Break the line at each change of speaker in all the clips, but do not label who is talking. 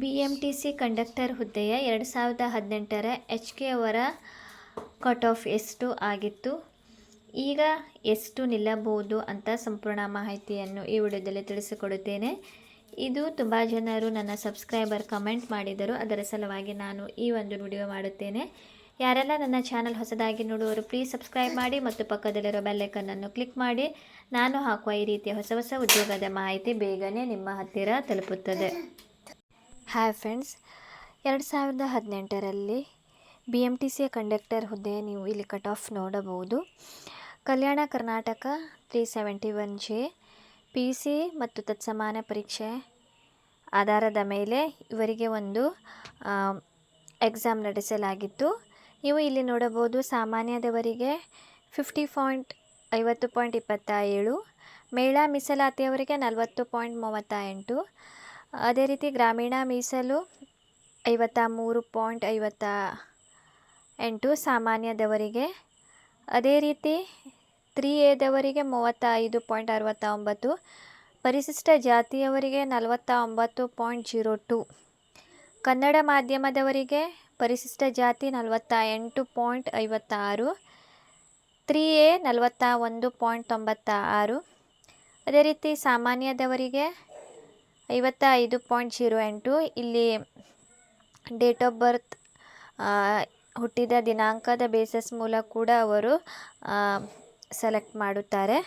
B M T C conductor ಹುದ್ದೆಯ ಎರಡು ಸಾವಿರದ ಹದಿನೆಂಟರ ಎಚ್ ಕೆ ಅವರ ಕಟ್ ಆಫ್ ಎಷ್ಟು ಆಗಿತ್ತು? ಈಗ ಎಷ್ಟು ನಿಲ್ಲಬಹುದು ಅಂತ ಸಂಪೂರ್ಣ ಮಾಹಿತಿಯನ್ನು ಈ ವಿಡಿಯೋದಲ್ಲಿ ತಿಳಿಸಿಕೊಡುತ್ತೇನೆ. ಇದು ತುಂಬ ಜನರು ನನ್ನ ಸಬ್ಸ್ಕ್ರೈಬರ್ ಕಮೆಂಟ್ ಮಾಡಿದರು, ಅದರ ಸಲುವಾಗಿ ನಾನು ಈ ಒಂದು ವಿಡಿಯೋ ಮಾಡುತ್ತೇನೆ. ಯಾರೆಲ್ಲ ನನ್ನ ಚಾನಲ್ ಹೊಸದಾಗಿ ನೋಡುವವರು ಪ್ಲೀಸ್ ಸಬ್ಸ್ಕ್ರೈಬ್ ಮಾಡಿ ಮತ್ತು ಪಕ್ಕದಲ್ಲಿರೋ ಬೆಲ್ಲೈಕನ್ನನ್ನು ಕ್ಲಿಕ್ ಮಾಡಿ. ನಾನು ಹಾಕುವ ಈ ರೀತಿಯ ಹೊಸ ಹೊಸ ಉದ್ಯೋಗದ ಮಾಹಿತಿ ಬೇಗನೆ ನಿಮ್ಮ ಹತ್ತಿರ ತಲುಪುತ್ತದೆ. ಹಾಯ್ ಫ್ರೆಂಡ್ಸ್ ಎರಡು ಸಾವಿರದ ಹದಿನೆಂಟರಲ್ಲಿ ಬಿ ಎಂ ಟಿ ಸಿಯ ಕಂಡಕ್ಟರ್ ಹುದ್ದೆ ನೀವು ಇಲ್ಲಿ ಕಟ್ ಆಫ್ ನೋಡಬಹುದು. Kalyana Karnataka three seventy one J P C ಮತ್ತು ತತ್ಸಮಾನ ಪರೀಕ್ಷೆ ಆಧಾರದ ಮೇಲೆ ಇವರಿಗೆ ಒಂದು ಎಕ್ಸಾಮ್ ನಡೆಸಲಾಗಿತ್ತು. ನೀವು ಇಲ್ಲಿ ನೋಡಬಹುದು ಸಾಮಾನ್ಯದವರಿಗೆ ಫಿಫ್ಟಿ ಪಾಯಿಂಟ್ ಐವತ್ತು ಪಾಯಿಂಟ್ ಇಪ್ಪತ್ತ ಏಳು ಮಹಿಳಾ ಮೀಸಲಾತಿಯವರಿಗೆ ನಲವತ್ತು ಪಾಯಿಂಟ್ ಮೂವತ್ತ ಎಂಟು ಅದೇ ರೀತಿ ಗ್ರಾಮೀಣ ಮೀಸಲು ಐವತ್ತ ಮೂರು ಪಾಯಿಂಟ್ ಐವತ್ತ ಎಂಟು ಸಾಮಾನ್ಯದವರಿಗೆ. ಅದೇ ರೀತಿ ತ್ರೀ ಎದವರಿಗೆ ಮೂವತ್ತ ಐದು ಪಾಯಿಂಟ್ ಅರವತ್ತ ಒಂಬತ್ತು ಪರಿಶಿಷ್ಟ ಜಾತಿಯವರಿಗೆ ನಲವತ್ತ ಒಂಬತ್ತು ಪಾಯಿಂಟ್ ಜೀರೋ ಟು, ಕನ್ನಡ ಮಾಧ್ಯಮದವರಿಗೆ ಪರಿಶಿಷ್ಟ ಜಾತಿ ನಲವತ್ತ ಎಂಟು ಪಾಯಿಂಟ್ ಐವತ್ತ ಆರು ತ್ರೀ ಎ ನಲವತ್ತ ಒಂದು ಪಾಯಿಂಟ್ ತೊಂಬತ್ತ ಆರು ಅದೇ ರೀತಿ ಸಾಮಾನ್ಯದವರಿಗೆ ಐವತ್ತ ಐದು ಪಾಯಿಂಟ್ ಜೀರೋ ಎಂಟು. ಇಲ್ಲಿ ಡೇಟ್ ಆಫ್ ಬರ್ತ್ ಹುಟ್ಟಿದ ದಿನಾಂಕದ ಬೇಸಸ್ ಮೂಲಕ ಕೂಡ ಅವರು ಸೆಲೆಕ್ಟ್ ಮಾಡುತ್ತಾರೆ.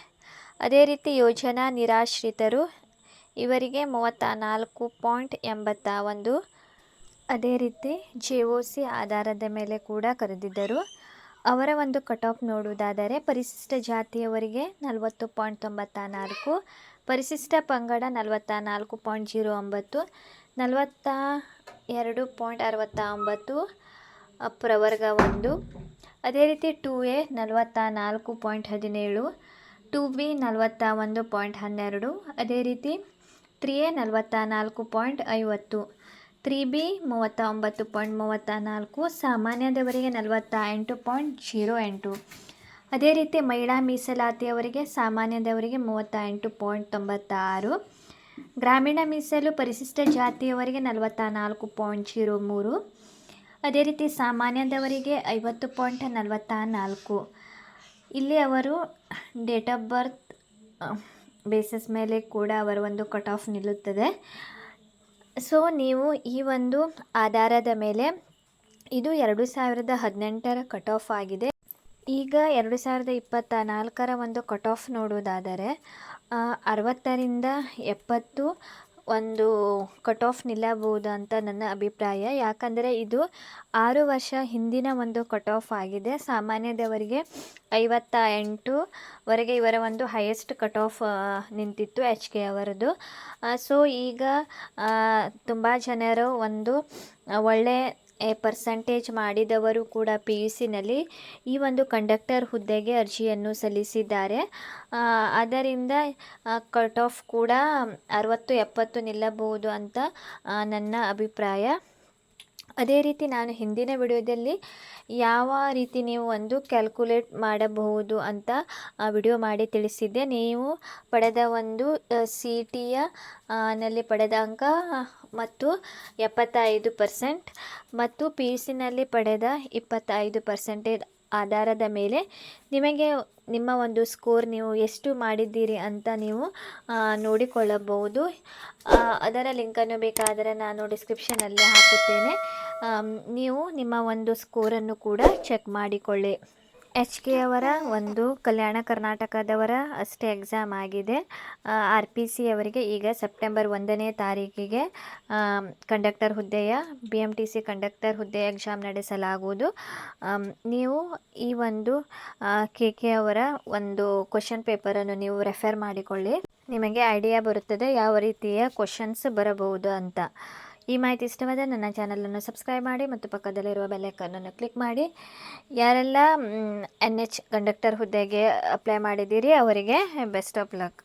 ಅದೇ ರೀತಿ ಯೋಜನಾ ನಿರಾಶ್ರಿತರು, ಇವರಿಗೆ ಮೂವತ್ತ ನಾಲ್ಕು ಪಾಯಿಂಟ್ ಎಂಬತ್ತ ಒಂದು. ಅದೇ ರೀತಿ ಜೆ ಒ ಸಿ ಆಧಾರದ ಮೇಲೆ ಕೂಡ ಕರೆದಿದ್ದರು. ಅವರ ಒಂದು ಕಟ್ ಆಫ್ ನೋಡುವುದಾದರೆ ಪರಿಶಿಷ್ಟ ಜಾತಿಯವರಿಗೆ ನಲವತ್ತು ಪಾಯಿಂಟ್ ತೊಂಬತ್ತ ನಾಲ್ಕು, ಪರಿಶಿಷ್ಟ ಪಂಗಡ ನಲವತ್ತ ನಾಲ್ಕು ಪಾಯಿಂಟ್ ಜೀರೋ ಒಂಬತ್ತು ನಲವತ್ತ ಎರಡು ಪಾಯಿಂಟ್ ಅರವತ್ತ ಒಂಬತ್ತು ಪ್ರವರ್ಗ ಒಂದು. ಅದೇ ರೀತಿ ಟು ಎ ನಲವತ್ತ ನಾಲ್ಕು ಪಾಯಿಂಟ್ ಹದಿನೇಳು, ಟು ಬಿ ನಲವತ್ತ ಒಂದು ಪಾಯಿಂಟ್ ಹನ್ನೆರಡು, ಅದೇ ರೀತಿ ತ್ರೀ ಎ ನಲವತ್ತ ನಾಲ್ಕು ಪಾಯಿಂಟ್ ಐವತ್ತು ತ್ರೀ ಬಿ ಮೂವತ್ತ ಒಂಬತ್ತು ಪಾಯಿಂಟ್ ಮೂವತ್ತ ನಾಲ್ಕು ಸಾಮಾನ್ಯದವರಿಗೆ ನಲವತ್ತ ಎಂಟು ಪಾಯಿಂಟ್ ಜೀರೋ ಎಂಟು. ಅದೇ ರೀತಿ ಮಹಿಳಾ ಮೀಸಲಾತಿಯವರಿಗೆ ಸಾಮಾನ್ಯದವರಿಗೆ ಮೂವತ್ತ ಎಂಟು ಪಾಯಿಂಟ್ ತೊಂಬತ್ತ ಆರು ಗ್ರಾಮೀಣ ಮೀಸಲು ಪರಿಶಿಷ್ಟ ಜಾತಿಯವರಿಗೆ ನಲವತ್ತ ನಾಲ್ಕು ಪಾಯಿಂಟ್ ಜೀರೋ ಮೂರು. ಅದೇ ರೀತಿ ಸಾಮಾನ್ಯದವರಿಗೆ ಐವತ್ತು ಪಾಯಿಂಟ್ ನಲವತ್ತ ನಾಲ್ಕು ಇಲ್ಲಿ ಅವರು ಡೇಟ್ ಆಫ್ ಬರ್ತ್ ಬೇಸಿಸ್ ಮೇಲೆ ಕೂಡ ಅವರ ಒಂದು ಕಟ್ ಆಫ್ ನಿಲ್ಲುತ್ತದೆ. ಸೊ ನೀವು ಈ ಒಂದು ಆಧಾರದ ಮೇಲೆ ಇದು ಎರಡು ಸಾವಿರದ ಹದಿನೆಂಟರ ಕಟ್ ಆಫ್ ಆಗಿದೆ. ಈಗ ಎರಡು ಸಾವಿರದ ಇಪ್ಪತ್ತ ನಾಲ್ಕರ ಒಂದು ಕಟ್ ಆಫ್ ನೋಡುವುದಾದರೆ ಅರವತ್ತರಿಂದ ಎಪ್ಪತ್ತು ಒಂದು ಕಟ್ ಆಫ್ ನಿಲ್ಲಬಹುದು ಅಂತ ನನ್ನ ಅಭಿಪ್ರಾಯ. ಯಾಕಂದರೆ ಇದು ಆರು ವರ್ಷ ಹಿಂದಿನ ಒಂದು ಕಟ್ ಆಫ್ ಆಗಿದೆ. ಸಾಮಾನ್ಯದವರಿಗೆ ಐವತ್ತ ಎಂಟುವರೆಗೆ ಇವರ ಒಂದು ಹೈಯೆಸ್ಟ್ ಕಟ್ ಆಫ್ ನಿಂತಿತ್ತು ಎಚ್ ಕೆ ಅವರದು. ಸೊ ಈಗ ತುಂಬ ಜನರು ಒಂದು ಒಳ್ಳೆ ಪರ್ಸಂಟೇಜ್ ಮಾಡಿದವರು ಕೂಡ ಪಿ ಯು ಸಿನಲ್ಲಿ ಈ ಒಂದು ಕಂಡಕ್ಟರ್ ಹುದ್ದೆಗೆ ಅರ್ಜಿಯನ್ನು ಸಲ್ಲಿಸಿದ್ದಾರೆ. ಅದರಿಂದ ಕಟ್ ಆಫ್ ಕೂಡ ಅರವತ್ತು ಎಪ್ಪತ್ತು ನಿಲ್ಲಬಹುದು ಅಂತ ನನ್ನ ಅಭಿಪ್ರಾಯ. ಅದೇ ರೀತಿ ನಾನು ಹಿಂದಿನ ವಿಡಿಯೋದಲ್ಲಿ ಯಾವ ರೀತಿ ನೀವು ಒಂದು ಕ್ಯಾಲ್ಕುಲೇಟ್ ಮಾಡಬಹುದು ಅಂತ ವಿಡಿಯೋ ಮಾಡಿ ತಿಳಿಸಿದ್ದೆ. ನೀವು ಪಡೆದ ಒಂದು ಸಿ ಟಿಯ ನಲ್ಲಿ ಪಡೆದ ಅಂಕ ಮತ್ತು ಎಪ್ಪತ್ತೈದು ಪರ್ಸೆಂಟ್ ಮತ್ತು ಪಿ ಯು ಸಿನಲ್ಲಿ ಪಡೆದ ಇಪ್ಪತ್ತೈದು ಪರ್ಸೆಂಟೇಜ್ ಆಧಾರದ ಮೇಲೆ ನಿಮಗೆ ನಿಮ್ಮ ಒಂದು ಸ್ಕೋರ್ ನೀವು ಎಷ್ಟು ಮಾಡಿದ್ದೀರಿ ಅಂತ ನೀವು ನೋಡಿಕೊಳ್ಳಬಹುದು. ಅದರ ಲಿಂಕನ್ನು ಬೇಕಾದರೆ ನಾನು ಡಿಸ್ಕ್ರಿಪ್ಷನಲ್ಲಿ ಹಾಕುತ್ತೇನೆ. ನೀವು ನಿಮ್ಮ ಒಂದು ಸ್ಕೋರನ್ನು ಕೂಡ ಚೆಕ್ ಮಾಡಿಕೊಳ್ಳಿ. ಎಚ್ ಕೆ ಅವರ ಒಂದು ಕಲ್ಯಾಣ ಕರ್ನಾಟಕದವರ ಅಷ್ಟೇ ಎಕ್ಸಾಮ್ ಆಗಿದೆ. ಆರ್ ಪಿ ಸಿ ಅವರಿಗೆ ಈಗ ಸೆಪ್ಟೆಂಬರ್ ಒಂದನೇ ತಾರೀಕಿಗೆ ಕಂಡಕ್ಟರ್ ಹುದ್ದೆಯ B M T C conductor ಹುದ್ದೆಯ ಎಕ್ಸಾಮ್ ನಡೆಸಲಾಗುವುದು. ನೀವು ಈ ಒಂದು ಕೆ ಕೆ ಅವರ ಒಂದು ಕ್ವಶನ್ ಪೇಪರನ್ನು ನೀವು ರೆಫರ್ ಮಾಡಿಕೊಳ್ಳಿ. ನಿಮಗೆ ಐಡಿಯಾ ಬರುತ್ತದೆ ಯಾವ ರೀತಿಯ ಕ್ವಶನ್ಸ್ ಬರಬಹುದು ಅಂತ. ಈ ಮಾಹಿತಿ ಇಷ್ಟವಾದ ನನ್ನ ಚಾನಲನ್ನು ಸಬ್ಸ್ಕ್ರೈಬ್ ಮಾಡಿ ಮತ್ತು ಪಕ್ಕದಲ್ಲಿರುವ ಬೆಲ್ಲೈಕನ್ನನ್ನು ಕ್ಲಿಕ್ ಮಾಡಿ. ಯಾರೆಲ್ಲ ಎನ್ ಎಚ್ ಕಂಡಕ್ಟರ್ ಹುದ್ದೆಗೆ ಅಪ್ಲೈ ಮಾಡಿದ್ದೀರಿ, ಅವರಿಗೆ ಬೆಸ್ಟ್ ಆಫ್ ಲಕ್